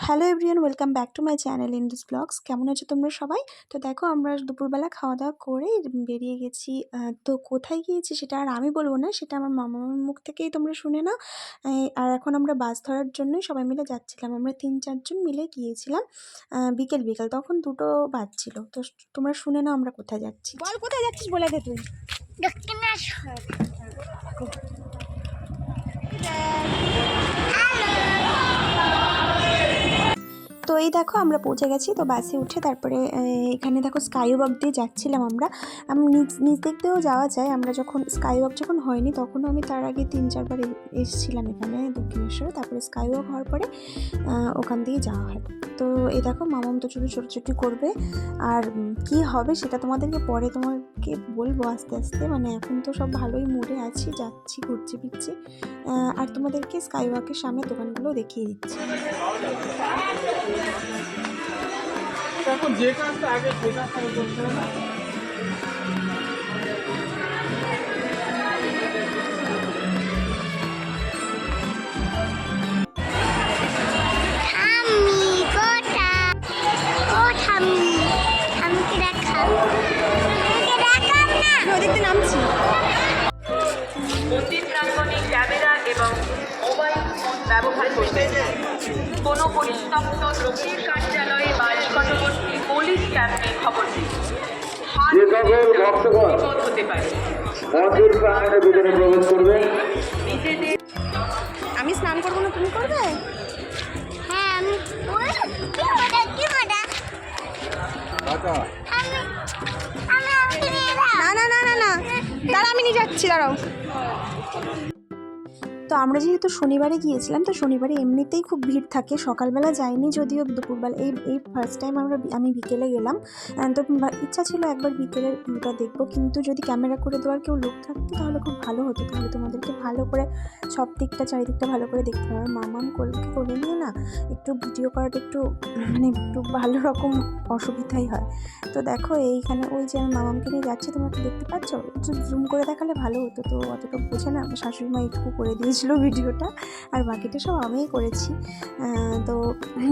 Hello everyone welcome back to my channel Indies blogs কেমন আছো তোমরা সবাই? তো দেখো আমরা দুপুরবেলা খাওয়া দাওয়া করে বেরিয়ে গেছি তো কোথায় গিয়েছি সেটা আর আমি বলব না সেটা আমার মামার মুখ থেকেই তোমরা শুনে নাও। আর এখন আমরা বাস ধরার জন্যই সবাই মিলে যাচ্ছিলাম আমরা তিন চারজন মিলে গিয়েছিলাম বিকেল বিকেল তখন দুটো বাজছিল। তো তোমরা শুনে নাও আমরা কোথায় যাচ্ছি। বল কোথায় যাচ্ছিস বলে দে তুই। দক্ষিণেশ্বর। তো এই দেখো আমরা পৌঁছে গেছি, তো বাসে উঠে তারপরে এখানে দেখো স্কাই ওয়াক দিয়ে যাচ্ছিলাম আমরা। আমি নিজ নিজ দিক দিয়েও যাওয়া যায়, আমরা যখন স্কাই ওয়াক যখন হয়নি তখনও আমি তার আগে তিন চারবার এসেছিলাম এখানে দক্ষিণেশ্বরে, তারপরে স্কাই ওয়াক হওয়ার পরে ওখান দিয়ে যাওয়া হয়। তো এই দেখো মামাম তো শুধু ছোটোছুটি করবে, আর কি হবে সেটা তোমাদেরকে পরে তোমাকে বলব আস্তে আস্তে? মানে এখন তো সব ভালোই মোড়ে আছি, যাচ্ছি, ঘুরছি, ফিরছি। আর তোমাদেরকে স্কাই ওয়াকের সামনে দোকানগুলো দেখিয়ে দিচ্ছি। এখন যে কাজটা আগে, যে কাজটা করতে ব্যবহার। কোনো পরিত্যক্ত দ্রব্যের কার্যালয়ে বা নিকটবর্তী পুলিশ ক্যাম্পে খবর দিন যে সকল ভক্তগণ হতে পারে। মন্দির প্রাঙ্গণে ভিতরে প্রবেশ করবেন আমি স্নান করব না তুমি করবে? হ্যাঁ আমি দাও না না না না না। দাঁড়া আমি নিয়ে যাচ্ছি দাঁড়াও। তো আমরা যেহেতু শনিবারে গিয়েছিলাম, তো শনিবারে এমনিতেই খুব ভিড় থাকে। সকালবেলা যাইনি যদিও দুপুরবেলা, এই এই ফার্স্ট টাইম আমরা আমি বিকেলে গেলাম। তো ইচ্ছা ছিল একবার বিকেলের ভিউটা দেখব, কিন্তু যদি ক্যামেরা করে দেওয়ার কেউ লোক থাকতো তাহলে খুব ভালো হতো। তাহলে তোমাদেরকে ভালো করে সব দিকটা, চারিদিকটা ভালো করে দেখতে হবে। মামাম কলকে করে নিয়ে না, একটু ভিডিও করাটা একটু মানে একটু ভালো রকম অসুবিধাই হয়। তো দেখো এইখানে ওই যে আমি মামামকে নিয়ে যাচ্ছি, তোমরা কি দেখতে পাচ্ছ? একটু জুম করে দেখালে ভালো হতো। তো অতটা বোঝে না শাশুড়ি মা একটু করে দিয়েছিল ভিডিওটা আর বাকিটা সব আমিই করেছি। তো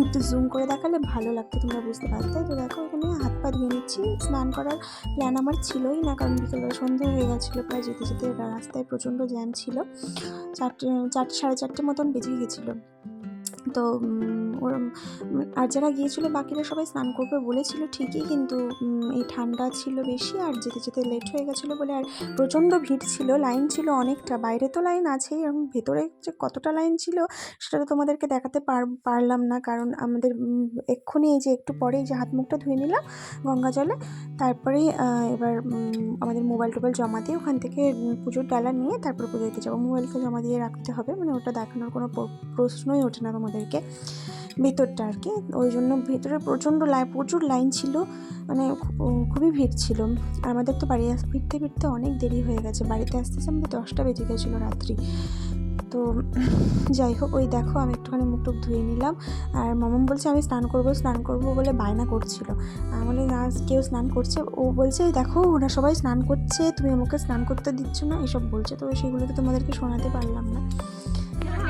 একটু জুম করে দেখালে ভালো লাগতো, তোমরা বুঝতে পারতে। তো দেখো, এখানে হাত পা ধুয়ে নিচ্ছি। স্নান করার প্ল্যান আমার ছিলই না, কারণ বিকেলবেলা সন্ধে হয়ে গেছিল, প্রায় যেতে যেতে রাস্তায় প্রচণ্ড জ্যাম ছিল। চারটে চারটে সাড়ে চারটে মতন বেজে গেছিল। তো আর যারা গিয়েছিল বাকিরা সবাই স্নান করবে বলেছিল ঠিকই কিন্তু এই ঠান্ডা ছিল বেশি আর যেতে যেতে লেট হয়ে গেছিল বলে আর প্রচণ্ড ভিড় ছিল লাইন ছিল অনেকটা বাইরে তো লাইন আছেই এবং ভেতরে যে কতটা লাইন ছিল সেটা তো তোমাদেরকে দেখাতে পার পারলাম না কারণ আমাদের এক্ষুনি এই যে একটু পরেই যে হাত মুখটা ধুয়ে নিলাম গঙ্গা জলে তারপরেই আহ, এবার আমাদের মোবাইল টোবাইল জমা দিয়ে ওখান থেকে পুজোর ডালা নিয়ে তারপর পুজো দিতে যাব। মোবাইলকে জমা দিয়ে রাখতে হবে মানে ওটা দেখানোর কোনো প্র- প্রশ্নই ওঠে না তোমাদেরকে ভেতরটা আর কি। ওই জন্য ভেতরে প্রচণ্ড লাইন প্রচুর লাইন ছিল মানে খুবই ভিড় ছিল। আর আমাদের তো বাড়ি ফিরতে ফিরতে অনেক দেরি হয়ে গেছে। বাড়িতে আসতে আসতে আমাদের দশটা বেজে গেছিল রাত্রি। তো যাই হোক, ওই দেখো আমি একটুখানি মুখ টুক ধুয়ে নিলাম। আর মামাম বলছে, আমি স্নান করব স্নান করব বলে বায়না করছিল। আমি না, কেউ স্নান করছে। ও বলছে, দেখো, ওরা সবাই স্নান করছে। তুমি আমাকে স্নান করতে দিচ্ছ না? এসব বলছে। তো সেগুলো তো তোমাদেরকে শোনাতে পারলাম না।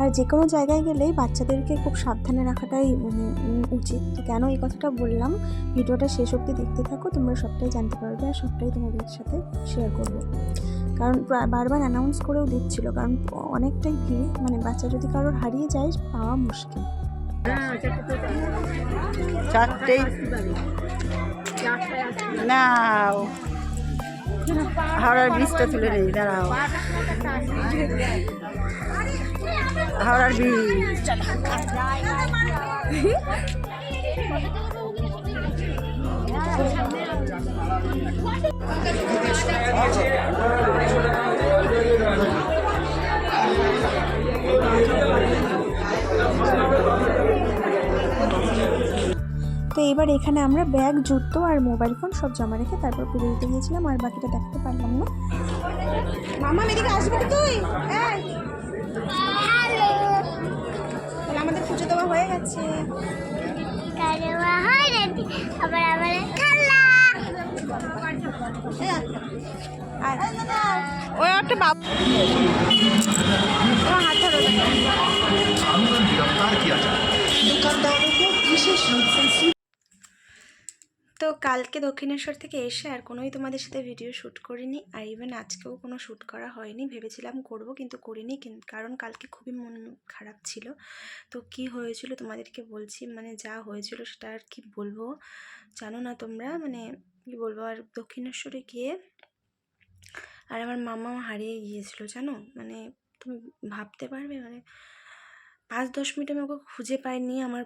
আর যে কোনো জায়গায় গেলেই বাচ্চাদেরকে খুব সাবধানে রাখাটাই মানে উচিত। তো কেন এই কথাটা বললাম? ভিডিওটা শেষ অবধি দেখতে থাকো, তোমরা সবটাই জানতে পারবে আর সবটাই তোমাদের সাথে শেয়ার করব। কারণ বারবার অ্যানাউন্স করেও দিচ্ছিল, কারণ অনেকটাই ভিড় মানে বাচ্চা যদি কারোর হারিয়ে যায়, পাওয়া মুশকিল। নাও। হাওড়ার তুলে নেই, দাঁড়াও। হাওড়ার ব্রিজ তো এবার এখানে আমরা ব্যাগ জুতো আর মোবাইল ফোন সব জমা রেখে তারপর পুজো দিতে গিয়েছিলাম আর বাকিটা দেখাতে পারলাম না। মামা আসবি কি তুই? এই হ্যালো তাহলে আমাদের পুজো দেওয়া হয়ে গেছে। বিশেষ আবার আবার খেলা আয়। ওই একটা হাত ধরো তো কালকে দক্ষিণেশ্বর থেকে এসে আর কোনোই তোমাদের সাথে ভিডিও শ্যুট করিনি আর ইভেন আজকেও কোনো শ্যুট করা হয়নি। ভেবেছিলাম করব কিন্তু করিনি কারণ কালকে খুবই মন খারাপ ছিল। তো কি হয়েছিল তোমাদেরকে বলছি মানে যা হয়েছিল সেটা আর কি বলব? জানো না তোমরা? মানে কি বলব? আর দক্ষিণেশ্বরে গিয়ে আর আমার মামা হারিয়ে গিয়েছিল, জানো? মানে তুমি ভাবতে পারবে মানে পাঁচ দশ মিনিট আমি ওকে খুঁজে পাইনি। আমার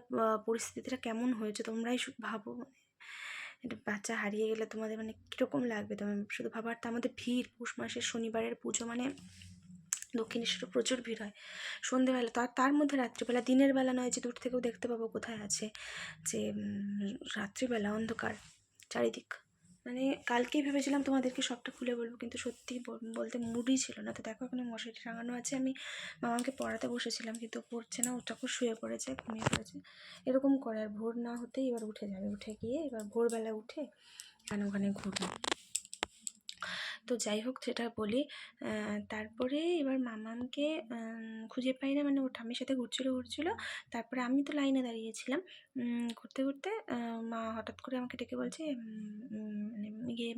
পরিস্থিতিটা কেমন হয়েছে তোমরাই ভাবো। একটা বাচ্চা হারিয়ে গেলে তোমাদের মানে কীরকম লাগবে? তোমার শুধু ভাবার তো আমাদের ভিড়। পৌষ মাসের শনিবারের পুজো মানে দক্ষিণেশ্বরে প্রচুর ভিড় হয়। সন্ধেবেলা তার তার মধ্যে রাত্রিবেলা, দিনের বেলা নয় যে দূর থেকেও দেখতে পাবো কোথায় আছে যে রাত্রিবেলা অন্ধকার চারিদিক। মানে কালকেই ভেবেছিলাম তোমাদেরকে সবটা খুলে বলব, কিন্তু সত্যি বল- বলতে মুডই ছিল না। তো দেখো এখানে মশারি টাঙানো আছে, আমি মামাকে পড়াতে বসেছিলাম, কিন্তু পড়ছে না ওটাকেও শুয়ে পড়েছে, ঘুমিয়ে পড়েছে। এরকম করে, আর ভোর না হতেই এবার উঠে যাবে। উঠে গিয়ে এবার ভোরবেলা উঠে এখানে ওখানে ঘুরবে। তো যাই হোক সেটা বলি তারপরে এবার মামামকে খুঁজে পাই না মানে ও ঠাম্মির সাথে ঘুরছিল ঘুরছিল। তারপরে আমি তো লাইনে দাঁড়িয়েছিলাম। ঘুরতে ঘুরতে মা হঠাৎ করে আমাকে ডেকে বলছে মানে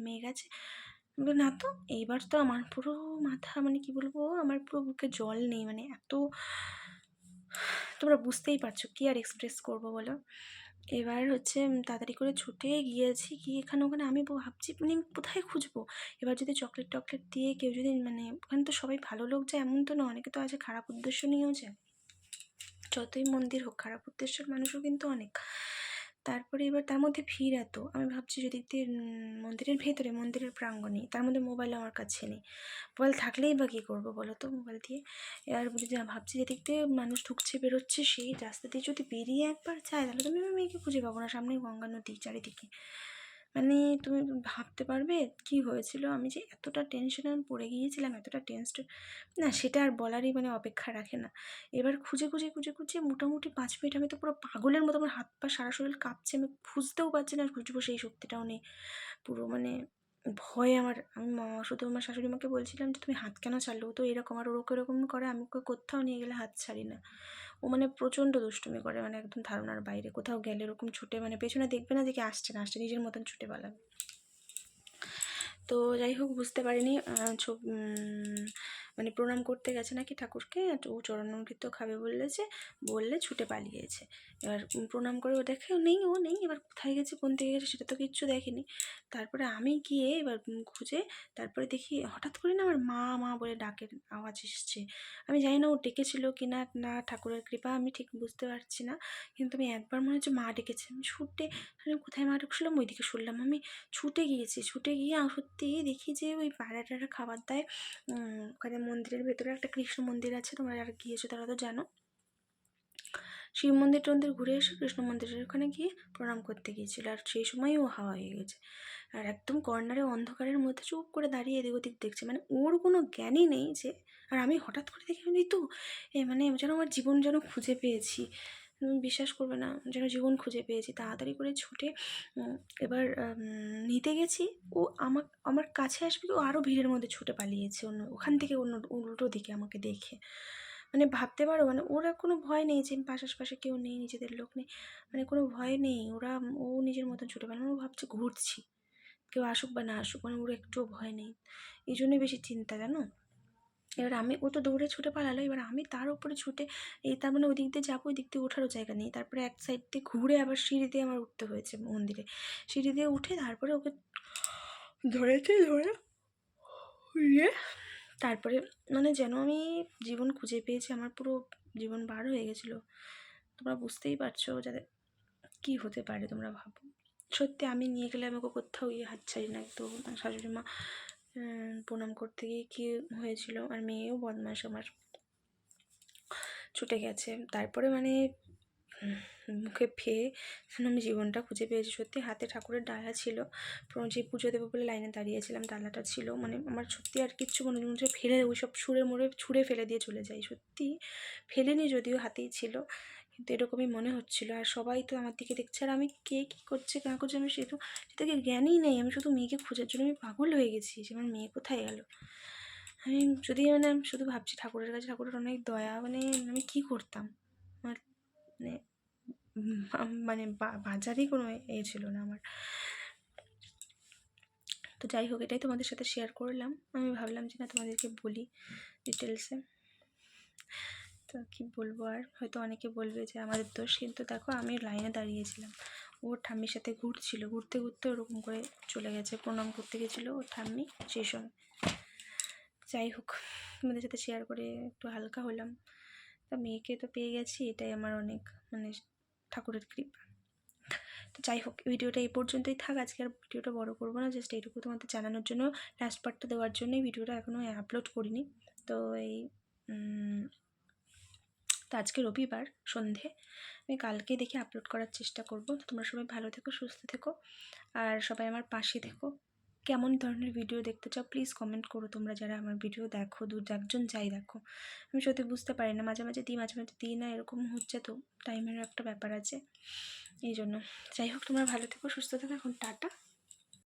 মেয়ে গেছে? না তো, এইবার তো আমার পুরো মাথা মানে কি বলব, আমার পুরো বুকে জল নেই মানে এত, তোমরা বুঝতেই পারছ, কি আর এক্সপ্রেস করব বলো? এবার হচ্ছে তাড়াতাড়ি করে ছুটে গিয়েছি, গিয়ে এখানে ওখানে আমি ভাবছি মানে কোথায় খুঁজবো? এবার যদি চকলেট টকলেট দিয়ে কেউ যদি মানে ওখানে তো সবাই ভালো লোক যায়, এমন তো না, অনেকে তো আছে খারাপ উদ্দেশ্য নিয়েও যায়। যতই মন্দির হোক, খারাপ উদ্দেশ্যের মানুষও কিন্তু অনেক। তারপরে এবার তার মধ্যে ভিড় এত। আমি ভাবছি যদি দিয়ে মন্দিরের ভেতরে মন্দিরের প্রাঙ্গণে, তার মধ্যে মোবাইল আমার কাছে নেই। মোবাইল থাকলেই বা কী করব বলো তো মোবাইল দিয়ে এবার যদি ভাবছি যেদিক দিয়ে মানুষ ঢুকছে, বেরোচ্ছে, সেই রাস্তা দিয়ে যদি বেরিয়ে একবার যায়, তাহলে তো আমি মেয়েকে খুঁজে পাবো না। সামনে গঙ্গা নদী চারিদিকে। মানে তুমি ভাবতে পারবে কি হয়েছিল? আমি যে এতটা টেনশনে পড়ে গিয়েছিলাম, এতটা টেনসড না সেটা আর বলারই মানে অপেক্ষা রাখে না। এবার খুঁজে খুঁজে খুঁজে খুঁজে মোটামুটি পাঁচ মিনিট আমি তো পুরো পাগলের মতো আমার হাত পা সারা শরীর কাঁপছে, আমি খুঁজতেও পারছি না খুঁজবো সেই শক্তিটাও নেই। পুরো মানে ভয়ে আমার, আমি মা- শুধু আমার শাশুড়ি মাকে বলছিলাম যে, তুমি হাত কেন ছাড়লো? তো এরকম আর ওরকম এরকম করে, আমি কোথাও নিয়ে গেলে হাত ছাড়ি না। ও মানে প্রচণ্ড দুষ্টুমি করে মানে একদম ধারণার বাইরে। কোথাও গেলে এরকম ছুটে মানে পেছনে দেখবে না দেখে আসছে না আসছে, নিজের মতন ছুটে পালাবে তো যাই হোক, বুঝতে পারিনি মানে প্রণাম করতে গেছে নাকি ঠাকুরকে ও চরণামৃত খাবে বলেছে বললে ছুটে পালিয়েছে। এবার প্রণাম করে ও দেখে, নেই, ও নেই, এবার কোথায় গেছে, কোন দিকে গেছে সেটা তো কিচ্ছু দেখেনি। তারপরে আমি গিয়ে এবার খুঁজে, তারপরে দেখি হঠাৎ করে না আমার মা মা বলে ডাকের আওয়াজ এসছে। আমি জানি না ও ডেকেছিল কি না না, ঠাকুরের কৃপা আমি ঠিক বুঝতে পারছি না, কিন্তু আমি একবার মনে হচ্ছে মা ডেকেছে। আমি ছুটে কোথায় মা ঢুকছিলাম? ওইদিকে শুনলাম আমি ছুটে গিয়েছি, ছুটে গিয়ে সত্যি দেখি যে ওই পাড়াটারা খাবার দেয় ওখানে মন্দিরের ভেতরে একটা কৃষ্ণ মন্দির আছে, তোমরা যারা গিয়েছো তারা তো জানো। শিব মন্দির টন্দির ঘুরে এসে কৃষ্ণ মন্দিরের ওখানে গিয়ে প্রণাম করতে গিয়েছিল, আর সেই সময়ই ও হাওয়া হয়ে গেছে। আর একদম কর্নারে অন্ধকারের মধ্যে চুপ করে দাঁড়িয়ে এদিক ওদিক দেখছে মানে ওর কোনো জ্ঞানই নেই যে, আর আমি হঠাৎ করে দেখি তো, এ মানে যেন আমার জীবন যেন খুঁজে পেয়েছি। বিশ্বাস করবে না, যেন জীবন খুঁজে পেয়েছি। তাড়াতাড়ি করে ছুটে এবার নিতে গেছি। ও আমার আমার কাছে আসবে ও আরও ভিড়ের মধ্যে ছুটে পালিয়েছে অন্য, ওখান থেকে অন্য, উল্টো দিকে আমাকে দেখে। মানে ভাবতে পারো মানে ওরা কোনো ভয় নেই যে পাশে আশপাশে কেউ নেই, নিজেদের লোক নেই। মানে কোনো ভয় নেই, ওরা, ও নিজের মতন ছুটে পারে ও ভাবছে ঘুরছি। কেউ আসুক বা না আসুক মানে ওর একটুও ভয় নেই। এই জন্যই বেশি চিন্তা, জানো? এবার আমি ও তো দৌড়ে ছুটে পালালো, এবার আমি তার উপরে ছুটে এই তার মানে ওই দিক দিয়ে যাব, ওই দিক দিয়ে ওঠারও জায়গা নেই। তারপরে এক সাইড দিয়ে ঘুরে আবার সিঁড়ি দিয়ে আমার উঠতে হয়েছে মন্দিরে। সিঁড়ি দিয়ে উঠে তারপরে ওকে ধরেছে, ধরে ইয়ে তারপরে মানে যেন আমি জীবন খুঁজে পেয়েছি, আমার পুরো জীবন বার হয়ে গেছিল। তোমরা বুঝতেই পারছ যাতে কী হতে পারে তোমরা ভাবো। সত্যি আমি নিয়ে গেলে আমাকে কোথাও ইয়ে হাত ছাড়ি না তো শাশুড়ি মা প্রণাম করতে গিয়ে কী হয়েছিল? আর মেয়েও বদমাস আমার ছুটে গেছে। তারপরে মানে মুখে ফেয়ে আমি জীবনটা খুঁজে পেয়েছি। সত্যি হাতে ঠাকুরের ডালা ছিল। যে পুজো দেবো বলে লাইনে দাঁড়িয়েছিলাম ডালাটা ছিল। মানে আমার সত্যি আর কিচ্ছু মনে মনে হচ্ছে ফেলে ওই সব ছুঁড়ে মুড়ে ছুঁড়ে ফেলে দিয়ে চলে যাই। সত্যি ফেলেনি যদিও, হাতেই ছিল। কিন্তু এরকমই মনে হচ্ছিল। আর সবাই তো আমার দিকে দেখছে। আর আমি কে কী করছে না করছে, আমি সে তো সেটাকে জ্ঞানই নেই। আমি শুধু মেয়েকে খোঁজার জন্য আমি পাগল হয়ে গেছি। যে আমার মেয়ে কোথায় গেল? আমি যদি মানে আমি শুধু ভাবছি ঠাকুরের কাছে, ঠাকুরের অনেক দয়া। মানে আমি কী করতাম? আমার মানে মানে বাজারই কোনো এ ছিল না আমার। তো যাই হোক, এটাই তোমাদের সাথে শেয়ার করলাম। আমি ভাবলাম যে না, তোমাদেরকে বলি ডিটেলসে তো কী বলব আর? হয়তো অনেকে বলবে যে আমাদের দোষ, কিন্তু দেখো আমি লাইনে দাঁড়িয়েছিলাম। ওর ঠাম্মির সাথে ঘুরছিল, ঘুরতে ঘুরতে ওরকম করে চলে গেছে, প্রণাম করতে গেছিল ওর ঠাম্মি, সেই সময়। যাই হোক, তোমাদের সাথে শেয়ার করে একটু হালকা হলাম। তা মেয়েকে তো পেয়ে গেছি, এটাই আমার অনেক মানে ঠাকুরের কৃপা। তো যাই হোক, ভিডিওটা এই পর্যন্তই থাক। আজকে আর ভিডিওটা বড় করব না জাস্ট এইটুকু তোমাদের জানানোর জন্য লাস্ট পার্টটা দেওয়ার জন্যই ভিডিওটা এখনও আপলোড করিনি। তো এই তো আজকে রবিবার, সন্ধে। আমি কালকে দেখে আপলোড করার চেষ্টা করব। তোমরা সবাই ভালো থেকো, সুস্থ থেকো। আর সবাই আমার পাশে থেকো। কেমন ধরনের ভিডিও দেখতে চাও প্লিজ কমেন্ট করো। তোমরা যারা আমার ভিডিও দেখো দু একজন যাই দেখো। আমি সত্যি বুঝতে পারি না, মাঝে মাঝে দিই, মাঝে মাঝে দিই না, এরকম হচ্ছে তো। টাইমের একটা ব্যাপার আছে। এই জন্য যাই হোক, তোমরা ভালো থেকো, সুস্থ থেকো। এখন টাটা।